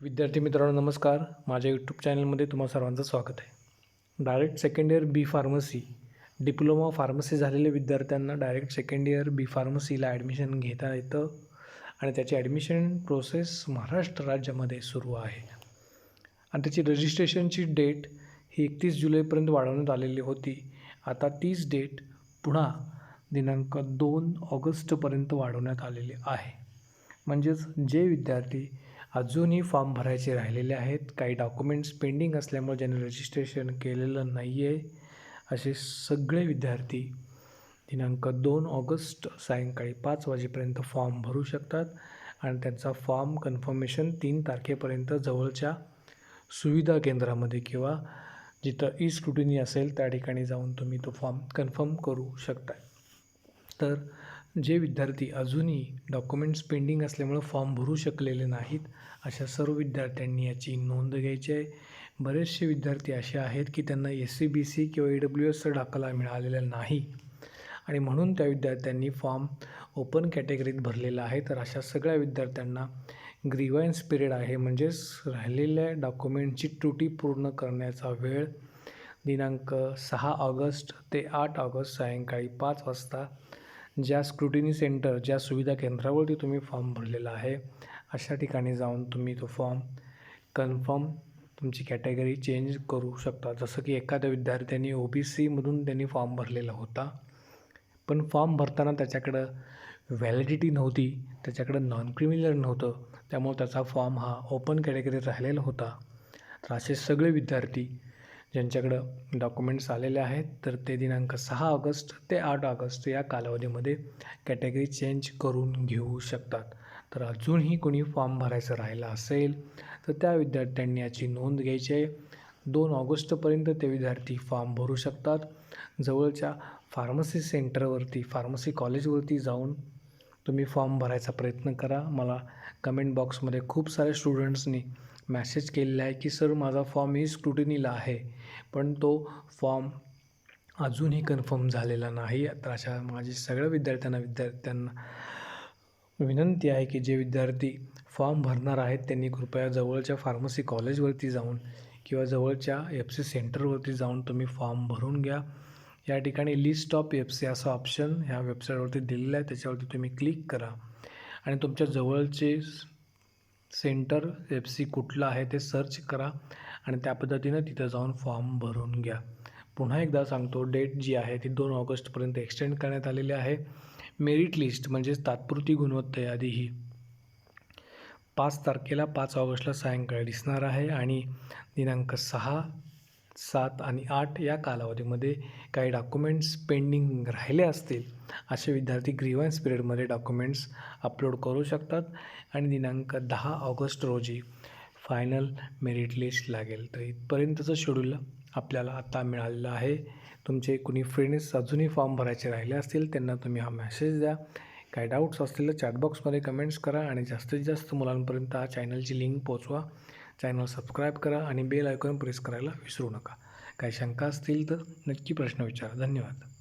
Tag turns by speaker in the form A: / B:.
A: विद्यार्थी मित्रांनो नमस्कार. माझ्या यूट्यूब चॅनलमध्ये तुम्हा सर्वांचं स्वागत आहे. Direct second year B pharmacy diploma pharmacy झालेल्या विद्यार्थ्यांना डायरेक्ट सेकंड इयर बी फार्मसीला ॲडमिशन घेता येतं आणि त्याची ॲडमिशन प्रोसेस महाराष्ट्र राज्यामध्ये सुरू आहे. आणि त्याची रजिस्ट्रेशनची डेट ही एकतीस जुलैपर्यंत वाढवण्यात आलेली होती. आता तीच डेट पुन्हा दिनांक दोन ऑगस्टपर्यंत वाढवण्यात आलेली आहे. म्हणजेच जे विद्यार्थी अजूनही फॉर्म भरायचे राहिलेले आहेत. काही डॉक्युमेंट्स पेंडिंग असल्यामुळे ज्यांनी रजिस्ट्रेशन केलेलं नाही आहे असे सगळे विद्यार्थी दिनांक दोन ऑगस्ट सायंकाळी पाच वाजेपर्यंत फॉर्म भरू शकतात आणि त्यांचा फॉर्म कन्फर्मेशन तीन तारखेपर्यंत जवळच्या सुविधा केंद्रामध्ये किंवा जिथं ई स्क्रुटिनी असेल त्या ठिकाणी जाऊन तुम्ही तो फॉर्म कन्फर्म करू शकता. तर जे विद्यार्थी अजूनही डॉक्युमेंट्स पेंडिंग असल्यामुळं फॉर्म भरू शकलेले नाहीत अशा सर्व विद्यार्थ्यांनी याची नोंद घ्यायची आहे. बरेचसे विद्यार्थी असे आहेत की त्यांना एस सी बी सी किंवा ई डब्ल्यू एसचा दाखला मिळालेला नाही. आणि म्हणून त्या विद्यार्थ्यांनी फॉर्म ओपन कॅटेगरीत भरलेला आहे. तर अशा सगळ्या विद्यार्थ्यांना ग्रीवायन्स पिरियड आहे. म्हणजेच राहिलेल्या डॉक्युमेंटची त्रुटी पूर्ण करण्याचा वेळ दिनांक सहा ऑगस्ट ते आठ ऑगस्ट सायंकाळी पाच वाजता ज्या स्क्रुटिनी सेंटर ज्या सुविधा केंद्रावरती तुम्ही फॉर्म भरलेला आहे अशा ठिकाणी जाऊन तुम्ही तो फॉर्म कन्फर्म तुमची कॅटेगरी चेंज करू शकता. जसं की एखाद्या विद्यार्थ्यांनी ओ बी सीमधून त्यांनी फॉर्म भरलेला होता पण फॉर्म भरताना त्याच्याकडं व्हॅलिडिटी नव्हती त्याच्याकडं नॉन क्रिमिनल नव्हतं त्यामुळे त्याचा फॉर्म हा ओपन कॅटेगरीत राहिलेला होता. तर असे सगळे विद्यार्थी ज्यांच्याकडं डॉक्युमेंट्स आलेले आहेत तर ते दिनांक सहा ऑगस्ट ते आठ ऑगस्ट या कालावधीमध्ये कॅटेगरी चेंज करून घेऊ शकतात. तर अजूनही कोणी फॉर्म भरायचं राहिला असेल तर त्या विद्यार्थ्यांनी याची नोंद घ्यायची आहे. दोन ऑगस्टपर्यंत ते विद्यार्थी फॉर्म भरू शकतात. जवळच्या फार्मसी सेंटरवरती फार्मसी कॉलेजवरती जाऊन तुम्ही फॉर्म भरायचा प्रयत्न करा. मला कमेंट बॉक्समध्ये खूप साऱ्या स्टुडंट्सनी मॅसेज केलेला आहे की सर माझा फॉर्म ही स्क्रुटिनीला आहे पण तो फॉर्म अजूनही कन्फर्म झालेला नाही. तर अशा माझी सगळ्या विद्यार्थ्यांना विद्यार्थ्यांना विनंती आहे की जे विद्यार्थी फॉर्म भरणार आहेत त्यांनी कृपया जवळच्या फार्मसी कॉलेजवरती जाऊन किंवा जवळच्या एफ सी सेंटरवरती जाऊन तुम्ही फॉर्म भरून घ्या. या ठिकाणी लिस्ट ऑफ एफ सी असं ऑप्शन ह्या वेबसाईटवरती दिलेलं आहे त्याच्यावरती तुम्ही क्लिक करा. आणि तुमच्या जवळचे सेंटर एफ सी कुठलं आहे ते सर्च करा आणि त्या पद्धतीनं तिथं जाऊन फॉर्म भरून घ्या. पुन्हा एकदा सांगतो डेट जी आहे ती दोन ऑगस्टपर्यंत एक्सटेंड करण्यात आलेली आहे. मेरिट लिस्ट म्हणजेच तात्पुरती गुणवत्ता यादी ही पाच तारखेला पाच ऑगस्टला सायंकाळी दिसणार आहे आणि दिनांक सहा सात आणि आठ या कालावधीमध्ये काही डॉक्युमेंट्स पेंडिंग राहिले असतील असे विद्यार्थी ग्रीवन्स पिरियडमध्ये डॉक्युमेंट्स अपलोड करू शकतात आणि दिनांक दहा ऑगस्ट रोजी फायनल मेरिट लिस्ट लागेल. तर इथपर्यंतचं शेड्यूल आपल्याला आता मिळालेलं आहे. तुमचे कुणी फ्रेंड्स अजूनही फॉर्म भरायचे राहिले असतील त्यांना तुम्ही हा मेसेज द्या. काही डाऊट्स असतील तर चॅटबॉक्समध्ये कमेंट्स करा आणि जास्तीत जास्त मुलांपर्यंत हा चॅनलची लिंक पोचवा चॅनल सबस्क्राईब करा आणि बेल आयकॉन प्रेस करायला विसरू नका. काही शंका असतील तर नक्की प्रश्न विचारा. धन्यवाद.